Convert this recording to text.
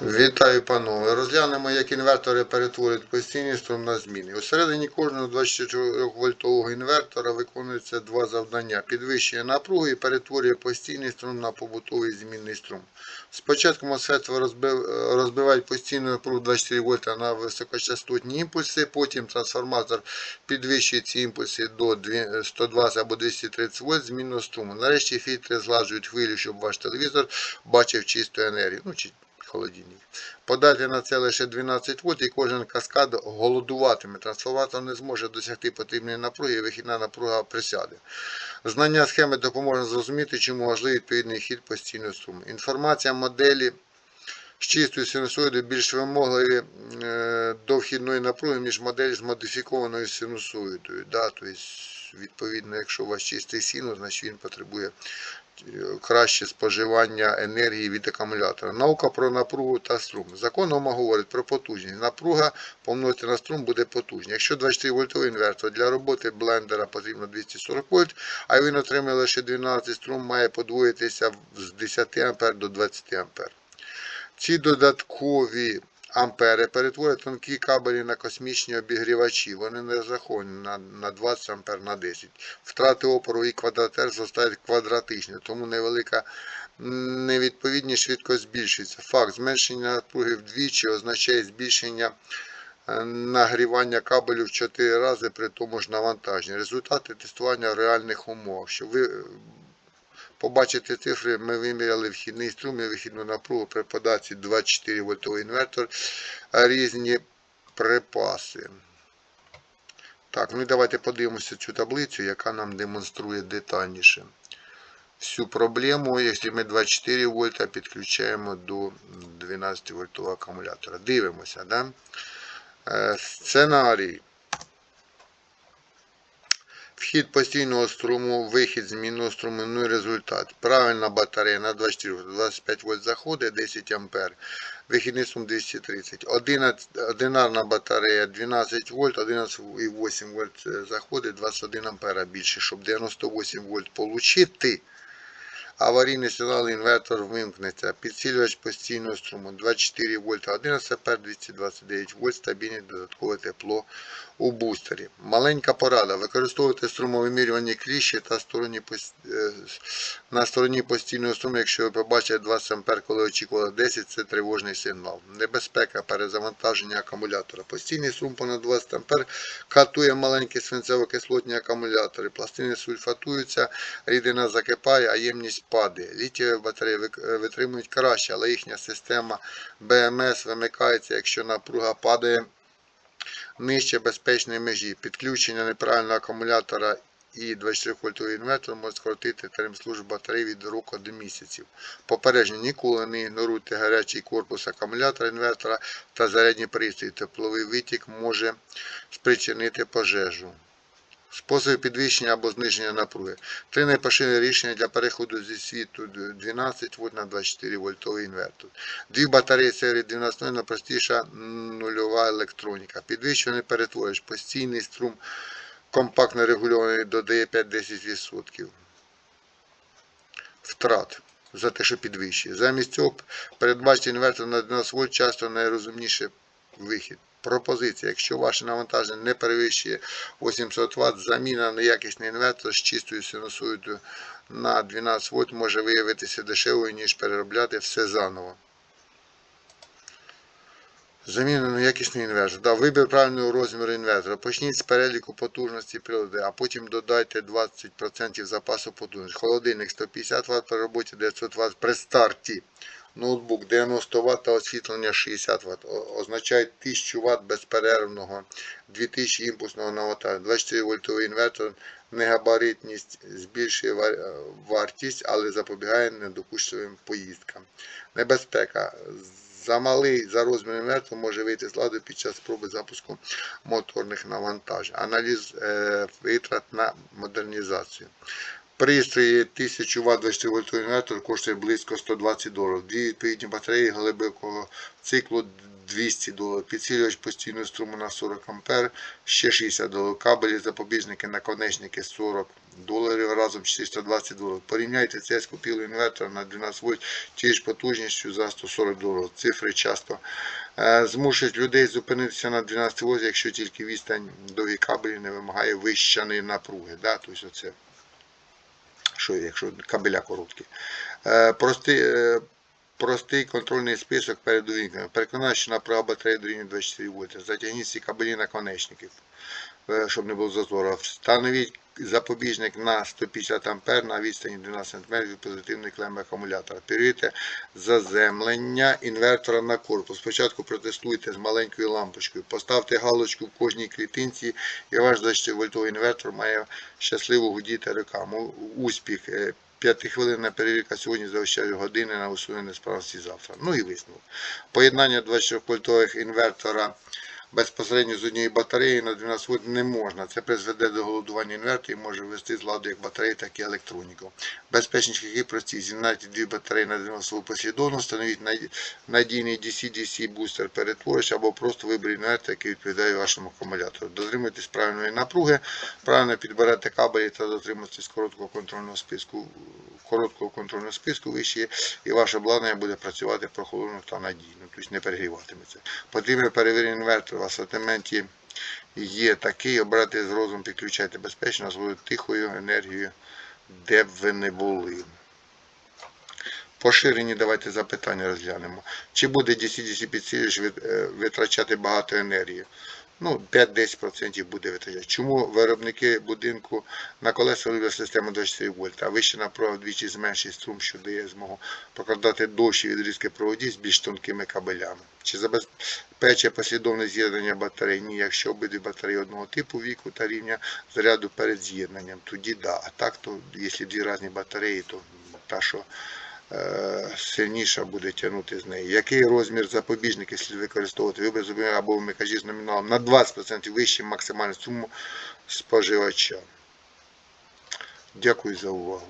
Вітаю, панове. Розглянемо, як інвертори перетворюють постійний струм на зміни. У середині кожного 24 вольтового інвертора виконується два завдання: підвищує напругу і перетворює постійний струм на побутовий змінний струм. Спочатку MOSFET розбив, розбивають постійну напругу 24 вольта на високочастотні імпульси, потім трансформатор підвищує ці імпульси до 120 або 230 вольт змінного струму. Нарешті фільтри зглажують хвилю, щоб ваш телевізор бачив чисту енергію. Ну, холодильник. Подати на це лише 12 вольт і кожен каскад голодуватиме. Трансформатор не зможе досягти потрібної напруги і вихідна напруга присяде. Знання схеми допоможе зрозуміти, чому важливий відповідний хід постійного струму. Інформація моделі з чистою синусоїдою більш вимогливі е, до вхідної напруги, ніж модель з модифікованою синусоїдою. Да? Тобто, відповідно, якщо у вас чистий синус, значить він потребує краще споживання енергії від акумулятора. Наука про напругу та струм. Закон Ома говорить про потужність. Напруга помножити на струм буде потужність. Якщо 24 вольтовий інвертор для роботи блендера потрібно 240 вольт, а він отримає лише 12 струм, має подвоїтися з 10 А до 20 А. Ці додаткові ампери перетворять тонкі кабелі на космічні обігрівачі. Вони не розраховані на, на 20 ампер на 10. Втрати опору і квадратер зростають квадратично, тому невелика невідповідність швидко збільшується. Факт зменшення напруги вдвічі означає збільшення е, нагрівання кабелю в 4 рази при тому ж навантаженні. Результати тестування в реальних умовах. Щоб ви побачити цифри, ми виміряли вхідний струм і вихідну напругу при подачі 24 вольтовий інвертор, різні припаси. Так, ну і давайте подивимося цю таблицю, яка нам демонструє детальніше всю проблему, якщо ми 24 вольта підключаємо до 12 вольтового акумулятора. Дивимося, да? Е, Сценарій. Вхід постійного струму, вихід змінного струму, ну і результат. Правильна батарея на 24, 25 вольт заходить, 10 ампер. Вихідний струм 230. 11, одинарна батарея 12 вольт, 11,8 вольт е, заходить, 21 ампера більше. Щоб 98 вольт отримати, аварійний сигнал інвертор вимкнеться. Підсилювач постійного струму 24 вольта, 11 ампер, 229 вольт, стабільне додаткове тепло у бустері. Маленька порада. Використовуйте струмовимірювані кліщі та стороні, е, на стороні постійного струму, якщо ви побачите 20 ампер, коли очікували 10, це тривожний сигнал. Небезпека перезавантаження акумулятора. Постійний струм понад 20 ампер катує маленькі свинцево-кислотні акумулятори. Пластини сульфатуються, рідина закипає, а ємність падає. Літієві батареї е, витримують краще, але їхня система БМС вимикається, якщо напруга падає нижче безпечної межі. Підключення неправильного акумулятора і 24 вольтовий інвертор може скоротити терм служби батареї від року до місяців. Попередження ніколи не ігноруйте гарячий корпус акумулятора інвертора та зарядні пристрої. Тепловий витік може спричинити пожежу. Способи підвищення або зниження напруги. Три найпоширені рішення для переходу зі світу 12 вольт на 24 вольтовий інвертор. Дві батареї серії 12 вольт найпростіша нульова електроніка. Підвищений перетворювач, постійний струм компактно регульований додає 5-10%. Втрат за те, що підвищує. Замість цього передбачте інвертор на 12 вольт часто найрозумніший вихід. Пропозиція. Якщо ваше навантаження не перевищує 800 Вт, заміна на якісний інвертор з чистою синусоїдою на 12 вольт може виявитися дешевою, ніж переробляти все заново. Заміна на якісний інвертор. Да, вибір правильного розміру інвертора. Почніть з переліку потужності приладу, а потім додайте 20% запасу потужності. Холодильник 150 Вт при роботі 900 Вт при старті. Ноутбук 90 Вт та освітлення 60 Вт. О- Означає 1000 Вт безперервного, 2000 імпульсного навантаження. 24 вольтовий інвертор, негабаритність збільшує вартість, але запобігає недокучливим поїздкам. Небезпека. Замалий за розміром інвертор може вийти з ладу під час спроби запуску моторних навантажень. Аналіз е, витрат на модернізацію. Пристрої 1000 Вт 24 вольтовий інвертор коштує близько 120 доларів. Дві відповідні батареї глибокого циклу 200 доларів. Підсилювач постійного струму на 40 А, ще 60 доларів. Кабелі, запобіжники, наконечники 40 доларів, разом 420 доларів. Порівняйте це з купівлею інвертора на 12 вольт тією ж потужністю за 140 доларів. Цифри часто е, змушують людей зупинитися на 12 вольт, якщо тільки відстань довгі кабелі не вимагає вищаної напруги. Да? Тобто оце що якщо кабеля короткі. Е, простий, е, простий контрольний список перед увімкненням. Переконаю, що права батареї дорівнює 24 вольта. Затягніть ці кабелі наконечників, е, щоб не було зазору. Встановіть запобіжник на 150 А на відстані 12 см від позитивної клеми акумулятора. Перевірте заземлення інвертора на корпус. Спочатку протестуйте з маленькою лампочкою. Поставте галочку в кожній клітинці і ваш 24 вольтовий інвертор має щасливо гудіти роками. Успіх. Е, П'ятихвилинна перевірка сьогодні заощаджує години на усунення несправності завтра. Ну і висновок. Поєднання 24 вольтових інвертора безпосередньо з однієї батареї на 12 вольт не можна. Це призведе до голодування інверторів і може ввести з ладу як батареї, так і електроніку. Безпечні шляхи прості. З'єднайте дві батареї на 90 вольт послідовно, встановіть надійний DC-DC бустер перетворювач або просто виберіть інвертор, який відповідає вашому акумулятору. Дотримуйтесь правильної напруги, правильно підберете кабелі та дотримуйтесь короткого контрольного списку короткого контрольного списку вище, і ваше обладнання буде працювати прохолодно та надійно, тобто не перегріватиметься. Потрібно перевірити інвертор в асортименті є такий, обрати з розум, підключайте безпечно свою тихою енергією, де б ви не були. Поширені давайте запитання розглянемо. Чи буде DC-DC підсилювач е, витрачати багато енергії? Ну, 5-10% буде витрачати. Чому виробники будинку на колеса роблять систему 24 вольта, а вище напруга вдвічі зменшить струм, що дає змогу прокладати довші відрізки проводів з більш тонкими кабелями? Чи забезпечує послідовне з'єднання батарей? Ні, якщо обидві батареї одного типу віку та рівня заряду перед з'єднанням, тоді да. А так, то якщо дві різні батареї, то та, що сильніша буде тягнути з неї. Який розмір запобіжників слід використовувати? Вибір зупинки або вмикачі з номіналом на 20% вище максимальну суму споживача. Дякую за увагу.